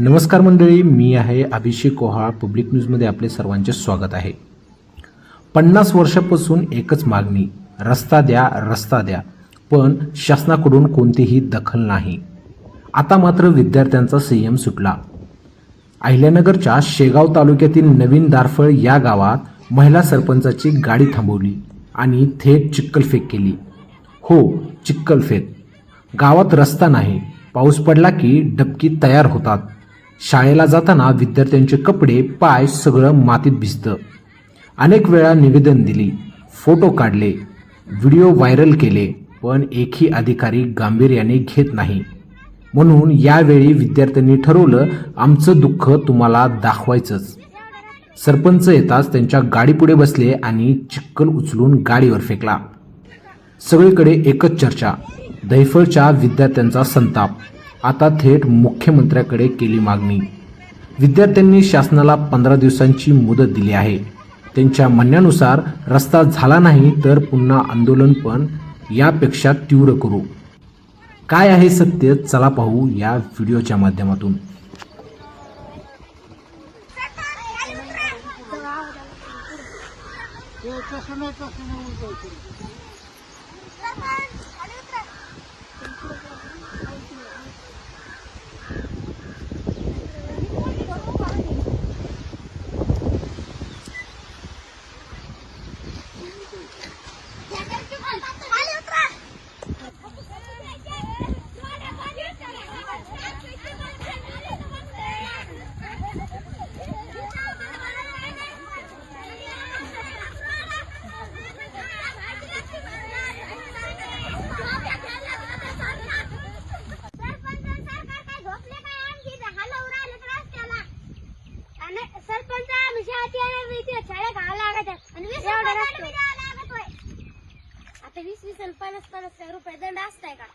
नमस्कार मंडळी मी आहे अभिषेक कोहाळ. पब्लिक न्यूजमध्ये आपले सर्वांचे स्वागत आहे. पन्नास वर्षापासून एकच मागणी रस्ता द्या रस्ता द्या पण शासनाकडून कोणतीही दखल नाही. आता मात्र विद्यार्थ्यांचा संयम सुटला. अहिल्यानगरच्या शेगाव तालुक्यातील नवीन दारफळ या गावात महिला सरपंचाची गाडी थांबवली आणि थेट चिक्कलफेक केली. हो चिक्कलफेक. गावात रस्ता नाही. पाऊस पडला की डबकी तयार होतात. शाळेला जाताना विद्यार्थ्यांचे कपडे पाय सगळं मातीत भिजतं. अनेक वेळा निवेदन दिली फोटो काढले व्हिडिओ व्हायरल केले पण एकही अधिकारी गांभीर्याने घेत नाही. म्हणून यावेळी विद्यार्थ्यांनी ठरवलं आमचं दुःख तुम्हाला दाखवायचंच. सरपंच येताच त्यांच्या गाडीपुढे बसले आणि चिक्कल उचलून गाडीवर फेकला. सगळीकडे एकच चर्चा दैफळच्या विद्यार्थ्यांचा संताप. आता थेट मुख्यमंत्र्याकडे केली मागणी. विद्यार्थ्यांनी शासनाला पंधरा दिवसांची मुदत दिली आहे. त्यांच्या म्हणण्यानुसार रस्ता झाला नाही तर पुन्हा आंदोलन पण यापेक्षा तीव्र करू. काय आहे सत्य चला पाहू या व्हिडिओच्या माध्यमातून. शाळेत येणार घाला लागत आहे. आणि वीस रुपये दंड बी द्यावा आता वीस वीस आणि पन्नास पन्नास रुपये दंड असताय का